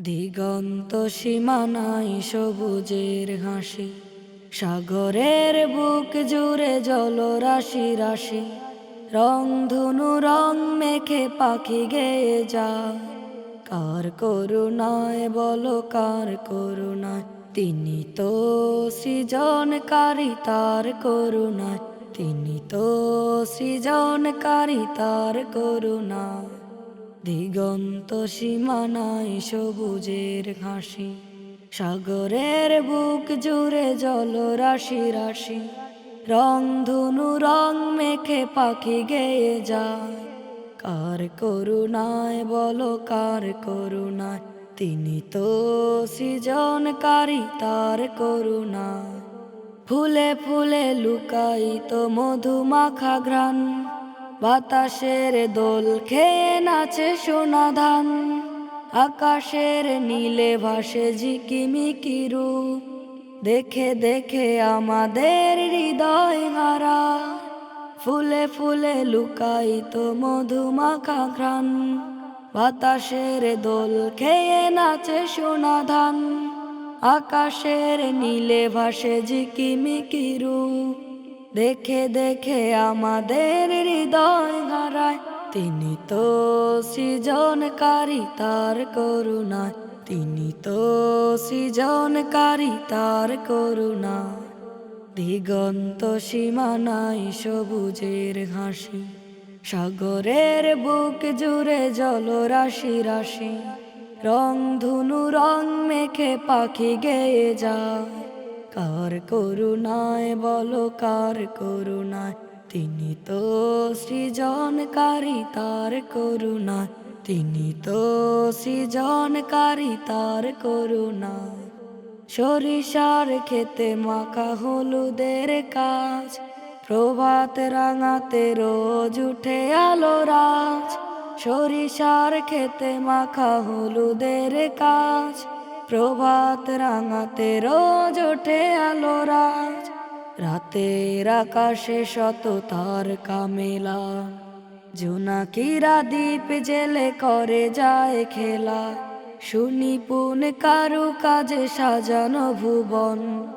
দিগন্ত সীমানাই সবুজের হাসি সাগরের বুক জুড়ে জল রাশি রাশি, রং ধনু রং মেখে পাখি গেয়ে যায়। কার করুণায় বলো, কার করুণায়? তিনি তো সৃজনকারী, তার করুণায়। তিনি তো সৃজনকারী, তার করুণায়। দিগন্ত সীমানাই সবুজের ঘাসি, সাগরের বুক জুড়ে জল রাশি রাশি। রং ধনু রং মেখে পাখি গেয়ে যায়। কার করুণায় বলো, কার করুণায়? তিনি তো সৃজনকারী, তার করুণায়। ফুলে ফুলে লুকাই তো মধুমাখা ঘ্রাণ। বাতাসের দোল খেয়ে নাচে সোনা ধান আকাশের নীলে ভাসে ঝিকিমিকি রূপ। দেখে দেখে আমাদের হৃদয় হারা। ফুলে ফুলে লুকাই তো মধুমাখা ঘ্রাণ। বাতাসের দোল খেয়ে নাচে সোনা ধান আকাশের নীলে ভাসে ঝিকিমিকি রূপ। দেখে দেখে আমাদের হৃদয় হারায় তিনি তো সৃজনকারী, তার করুণায়। তিনি তো সৃজনকারী, তার করুণা দিগন্ত সীমানাই সবুজের ঘাসি সাগরের বুক জুড়ে জল রাশি রাশি। রং ধনু, রং মেখে পাখি গেয়ে যায়। কার করুণায় বলো, কার করুণায়? তিনি তো সৃজনকারী, তার করুণায়। তিনি তো সৃজনকারী, তার করুণায়। সরিষার খেতে মাখা হলুদের কাজ, প্রভাত রাঙাতে রোজ উঠে আলো রাজ। সরিষার খেতে মাখা হলুদের কাজ প্রভাত রাঙাতে রোজ ওঠে আলো রাজ। রাতের আকাশে শত তার কামেলা। জোনাকিরা দ্বীপ জেলে করে যায় খেলা। শুনি পুন কারু কাজে সাজানো ভুবন।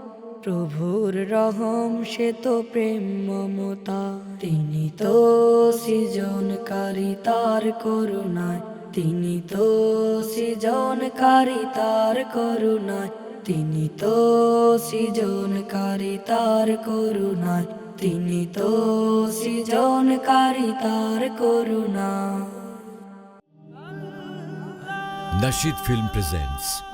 প্রভুর রহম সে তো প্রেম মমতা। তিনি তো সৃজনকারী তার করুণায়। তিনি তো সৃজনকারী, তার করুণায়। তিনি তো সৃজনকারী, তার করুণায়। তিনি তো সৃজনকারী, তার করুণা Nashid Film presents